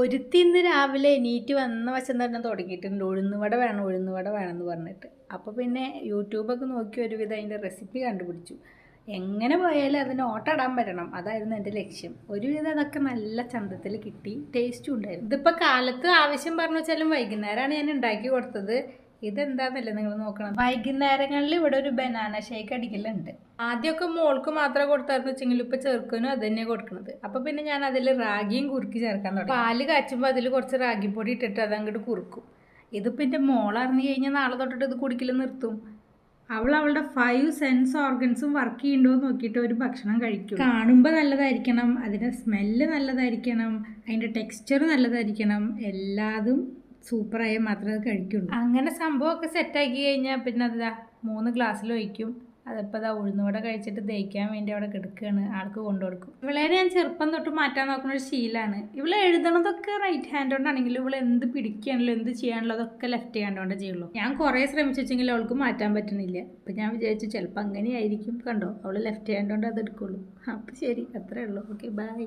ഒരുത്തി ഇന്ന് രാവിലെ എണീറ്റ് വന്ന വശം തന്നെ തുടങ്ങിയിട്ടുണ്ട്. ഉഴുന്നുവട വേണം ഉഴുന്നുവട വേണം എന്ന് പറഞ്ഞിട്ട്. അപ്പോൾ പിന്നെ യൂട്യൂബൊക്കെ നോക്കി ഒരുവിധം അതിന്റെ റെസിപ്പി കണ്ടുപിടിച്ചു. എങ്ങനെ പോയാലും അതിന് ഓട്ടടാൻ പറ്റണം. അതായിരുന്നു എന്റെ ലക്ഷ്യം. ഒരുവിധം അതൊക്കെ നല്ല ചന്തത്തിൽ കിട്ടി. ടേസ്റ്റും ഉണ്ടായിരുന്നു. ഇതിപ്പോൾ കാലത്ത് ആവശ്യം പറഞ്ഞു വെച്ചാലും വൈകുന്നേരമാണ് ഞാൻ ഉണ്ടാക്കി കൊടുത്തത്. ഇതെന്താന്നല്ലേ നിങ്ങൾ നോക്കണം. വൈകുന്നേരങ്ങളിൽ ഇവിടെ ഒരു ബനാന ഷേക്ക് അടിക്കലുണ്ട്. ആദ്യമൊക്കെ മോൾക്ക് മാത്രമേ കൊടുത്തായിരുന്നു വെച്ചെങ്കിൽ ഇപ്പൊ ചെറുക്കനും അത് തന്നെ കൊടുക്കുന്നത് അപ്പൊ പിന്നെ ഞാൻ അതിൽ റാഗിയും കുറുക്കി ചേർക്കാൻ തുടങ്ങി. പാൽ കാച്ചുമ്പോൾ അതിൽ കുറച്ച് റാഗിപ്പൊടി ഇട്ടിട്ട് അതങ്ങോട്ട് കുറുക്കും. ഇതിപ്പോ എന്റെ മോളറിഞ്ഞു കഴിഞ്ഞാൽ നാളെ തൊട്ടിട്ട് ഇത് കുടിക്കൽ നിർത്തും. അവൾ അവളുടെ ഫൈവ് സെൻസ് ഓർഗൻസും വർക്ക് ചെയ്യുന്നുണ്ടോ എന്ന് നോക്കിയിട്ട് ഒരു ഭക്ഷണം കഴിക്കും. കാണുമ്പോൾ നല്ലതായിരിക്കണം അതിന്റെ സ്മെല്ല് നല്ലതായിരിക്കണം അതിന്റെ ടെക്സ്ചർ നല്ലതായിരിക്കണം എല്ലാതും സൂപ്പറായി മാത്രമേ അത് കഴിക്കുള്ളൂ. അങ്ങനെ സംഭവമൊക്കെ സെറ്റാക്കി കഴിഞ്ഞാൽ പിന്നെ അതാ മൂന്ന് ഗ്ലാസ്സിൽ ഒഴിക്കും. അതിപ്പോൾ അതാ ഉഴുന്നുവട കഴിച്ചിട്ട് ദഹിക്കാൻ വേണ്ടി അവിടെ കിടക്കുകയാണ്. ആൾക്ക് കൊണ്ടു കൊടുക്കും. ഇവളെ ഞാൻ ചെറുപ്പം തൊട്ട് മാറ്റാൻ നോക്കുന്ന ഒരു ശീലമാണ്. ഇവളെ എഴുതണതൊക്കെ റൈറ്റ് ഹാൻഡ് കൊണ്ടാണെങ്കിലും ഇവളെ എന്ത് പിടിക്കുകയാണല്ലോ എന്ത് ചെയ്യാണല്ലോ അതൊക്കെ ലെഫ്റ്റ് ഹാൻഡ് കൊണ്ടേ ചെയ്യുള്ളൂ. ഞാൻ കുറേ ശ്രമിച്ചെങ്കിലും അവൾക്ക് മാറ്റാൻ പറ്റണില്ല അപ്പം ഞാൻ വിചാരിച്ചു ചിലപ്പോൾ അങ്ങനെയായിരിക്കും കണ്ടോ? അവൾ ലെഫ്റ്റ് ഹാൻഡ് കൊണ്ട് അത് എടുക്കുള്ളൂ. അപ്പം ശരി അത്രേ ഉള്ളൂ. Okay bye